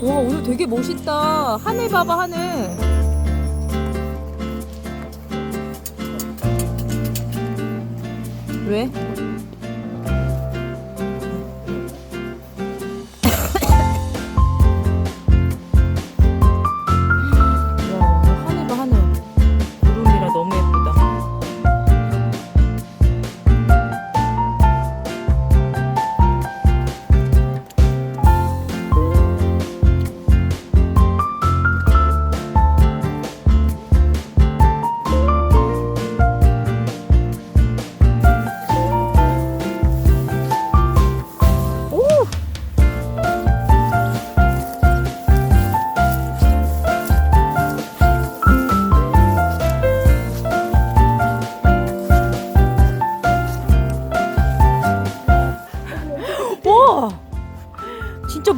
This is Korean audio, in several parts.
와 오늘 되게 멋있다. 하늘 봐봐 하늘. 왜?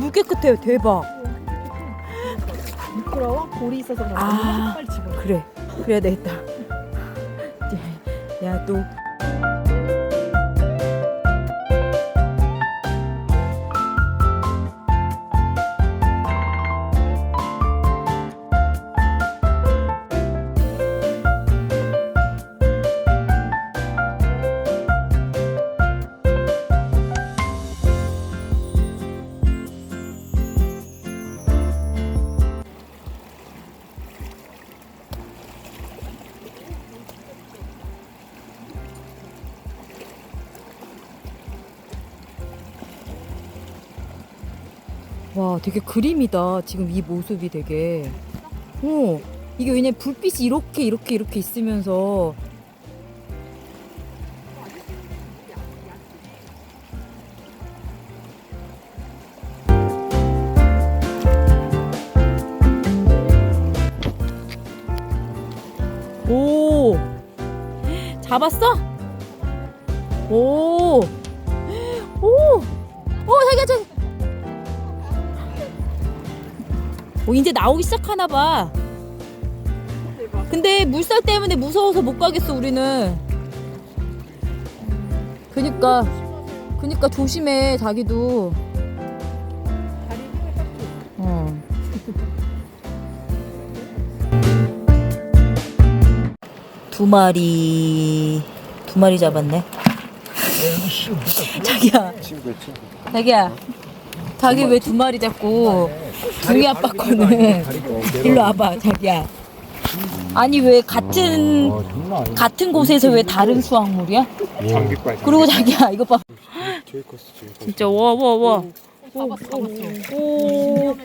물 깨끗해요. 대박. 미끄러워? 볼이 있어서 그런 아. 빨리 집어. 그래. 그래야 되겠다. 야, 또. 와, 되게 그림이다. 지금 이 모습이 되게. 어, 이게 왜냐면 불빛이 이렇게, 이렇게, 이렇게 있으면서. 오! 잡았어? 오! 오! 오, 자기야, 자기. 오, 이제 나오기 시작하나 봐. 근데 물살 때문에 무서워서 못 가겠어, 우리는. 그니까, 그니까 조심해, 자기도. 어. 두 마리, 두 마리 잡았네. 자기야, 친구 친구 자기야. 자기 왜두 마리 잡고 중이 아빠 거는 일로 와봐 자기야 아니 왜 같은 같은 곳에서 왜 다른 수확물이야? 장비빨 그리고 자기야 이거 봐 제일 컸어 제일 컸어 진짜 와 와와 잡았어, 잡았어.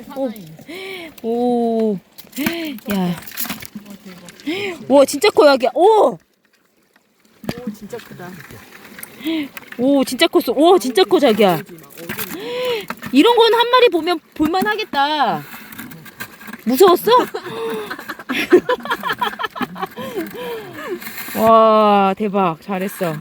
오오 야 와 진짜 커 자기야 오! 오, 진짜 크다. 오 진짜 컸어 오 진짜 커 자기야 이런 건 한 마리 보면 볼만 하겠다. 무서웠어? 와 대박. 잘했어